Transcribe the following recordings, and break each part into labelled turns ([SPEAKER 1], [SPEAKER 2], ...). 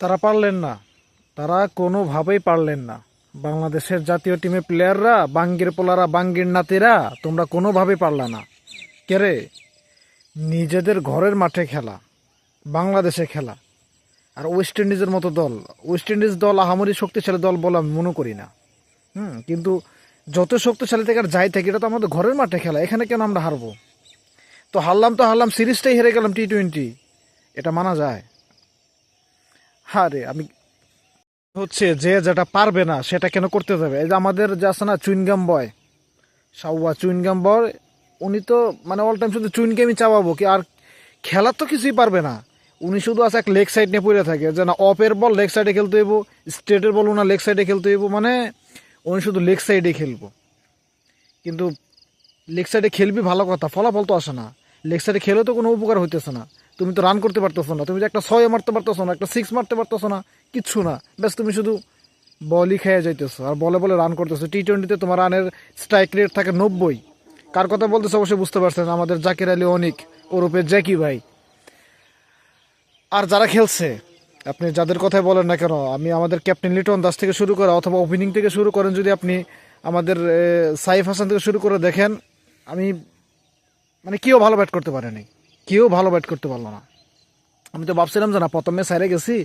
[SPEAKER 1] তারা পারলেন না। তারা কোনোভাবেই পারলেন না। বাংলাদেশের জাতীয় টিমের প্লেয়াররা, বাঙ্গির পোলারা, বাঙ্গির নাতিরা, তোমরা কোনোভাবেই পারলা না। কেরে নিজেদের ঘরের মাঠে খেলা, বাংলাদেশে খেলা। আর ওয়েস্ট ইন্ডিজের মতো দল ওয়েস্ট ইন্ডিজ দল আহামরি শক্তিশালী দল বলে আমি মনে করি না। হুম, কিন্তু যত শক্তিশালী থেকে আর যাই থাকে, এটা তো আমাদের ঘরের মাঠে খেলা, এখানে কেন আমরা হারবো? তো হারলাম তো হারলাম, সিরিজটাই হেরে গেলাম টি টোয়েন্টি এটা মানা যায়। রে আমি হচ্ছে যে যেটা পারবে না, সেটা কেন করতে যাবে? এই যে আমাদের যে আছে না, চুইনগাম বয় সাউয়া চুইনগাম বয়, উনি তো মানে অল টাইম শুধু চুইনগামই চাওয়াবো কি, আর খেলার তো কিছুই পারবে না। উনি শুধু আছে এক লেগ সাইড নিয়ে পড়ে থাকে, যে না অফের বল লেগ সাইডে খেলতে হইব স্ট্রেটের বল ওনার লেগ সাইডে খেলতে হইব মানে উনি শুধু লেগ সাইডে খেলব। কিন্তু লেগ সাইডে খেলবি ভালো কথা, ফলাফল তো আসে না। লেগ সাইডে খেলেও তো কোনো উপকার হইতেছে না। তুমি তো রান করতে পারতেছো না। তুমি তো একটা ছয় মারতে পারতেছো না, একটা সিক্স মারতে পারতেছো না, কিচ্ছু না। ব্যাস, তুমি শুধু বলই খেয়ে যাইতেছো। আর বলে বলে রান করতেছো। টি টোয়েন্টিতে তোমার রানের স্ট্রাইক রেট থাকে নব্বই। কার কথা বলতেছো অবশ্যই বুঝতে পারছেন, আমাদের জাকির আলী অনিক ওরূপে জ্যাকি ভাই। আর যারা খেলছে, আপনি যাদের কথাই বলেন না কেন, আমি আমাদের ক্যাপ্টেন লিটন দাস থেকে শুরু করা অথবা ওপেনিং থেকে শুরু করেন, যদি আপনি আমাদের সাইফ হাসান থেকে শুরু করে দেখেন, আমি মানে কেউ ভালো ব্যাট করতে পারেনি। কেউ ভালো ব্যাট করতে পারল না। আমি তো ভাবছিলাম যে না, প্রথম ম্যাচ হারে গেছি,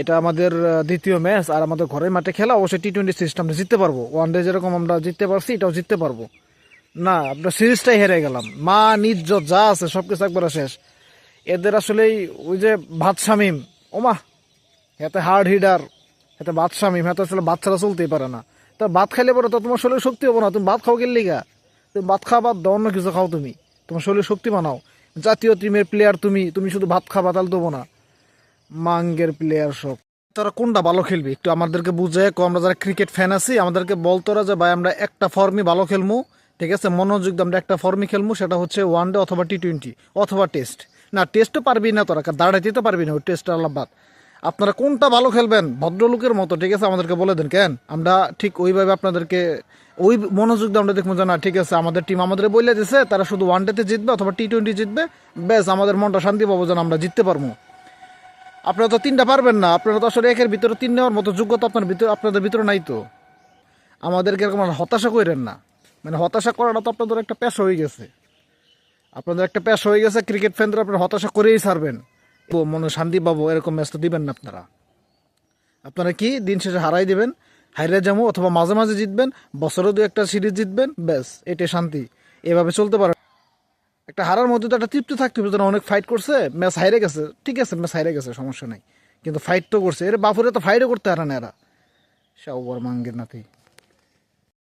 [SPEAKER 1] এটা আমাদের দ্বিতীয় ম্যাচ, আর আমাদের ঘরের মাঠে খেলা, অবশ্যই টি টোয়েন্টি সিস্টেমটা জিততে পারব। ওয়ান ডে যেরকম আমরা জিততে পারছি, এটাও জিততে পারব। না, আমরা সিরিজটাই হেরে গেলাম। মা নিজ যা আছে সব কিছু একবার শেষ। এদের আসলেই ওই যে ভাত শামিম ওমা, এতে হার্ড হিডার এতে ভাত শামিম এতে আসলে বাচ্চারা চলতেই পারে না। তা ভাত খাইলে পরে তো তোমার শরীরে শক্তি হব না, তুমি ভাত খাও গেলে গা তুমি ভাত খাওয়া বাদ দাও, অন্য কিছু খাও তুমি। তোমার শরীরে শক্তি বানাও। জাতীয় টিমের প্লেয়ার তুমি তুমি শুধু ভাত খাবা, তাহলে দেবো না। মাঙ্গের প্লেয়ার সব। তারা কোনটা ভালো খেলবে? একটু আমাদেরকে বুঝে কো, আমরা যারা ক্রিকেট ফ্যান আছি, আমাদেরকে বলতোরা যে, ভাই, আমরা একটা ফর্মই ভালো খেলব ঠিক আছে? মনোযোগ আমরা একটা ফর্মই খেলব সেটা হচ্ছে ওয়ান ডে অথবা টি টোয়েন্টি অথবা টেস্ট না টেস্টও পারবি না তোরা দাঁড়াইতে তো পারবি না, ওই টেস্ট আল্লাহ আপনারা কোনটা ভালো খেলবেন? ভদ্রলোকের মতো, ঠিক আছে? আমাদেরকে বলে দেন, কেন? আমরা ঠিক ওইভাবে আপনাদেরকে ওই মনোযোগ দিয়ে আমরা দেখব যে, না, ঠিক আছে, আমাদের টিম আমাদের বলে দিছে, তারা শুধু ওয়ান ডেতে জিতবে অথবা টি টোয়েন্টি জিতবে, ব্যাস, আমাদের মনটা শান্তি পাবো যেন আমরা জিততে পারব। আপনারা তো তিনটা পারবেন না, আপনারা তো আসলে একের ভিতরে তিন নেওয়ার মতো যোগ্যতা আপনার ভিতরে, আপনাদের ভিতরে নাই তো। আমাদেরকে এরকম হতাশা করেন না। মানে হতাশা করাটা তো আপনাদের একটা পেশা হয়ে গেছে। আপনাদের একটা পেশা হয়ে গেছে ক্রিকেট ফ্যানদের আপনারা হতাশা করেই ছাড়বেন। মনে শান্তি পাবো, এরকম ম্যাচ তো দিবেন না আপনারা। আপনারা কি দিন শেষে হারাই দিবেন? হাইরে যাব অথবা মাঝে মাঝে জিতবেন, বছরে দু একটা সিরিজ জিতবেন, ব্যাস, এটাই শান্তি। এভাবে চলতে পারে। একটা হারার মধ্যে তো একটা তৃপ্তি থাকতে হবে অনেক ফাইট করছে ম্যাচ হাইরে গেছে। ঠিক আছে ম্যাচ হাইরে গেছে, সমস্যা নাই। কিন্তু ফাইট তো করছে। এর বাপুরে তো ফাইটও করতে হারে না এরা। সব মাঙ্গের নাতি।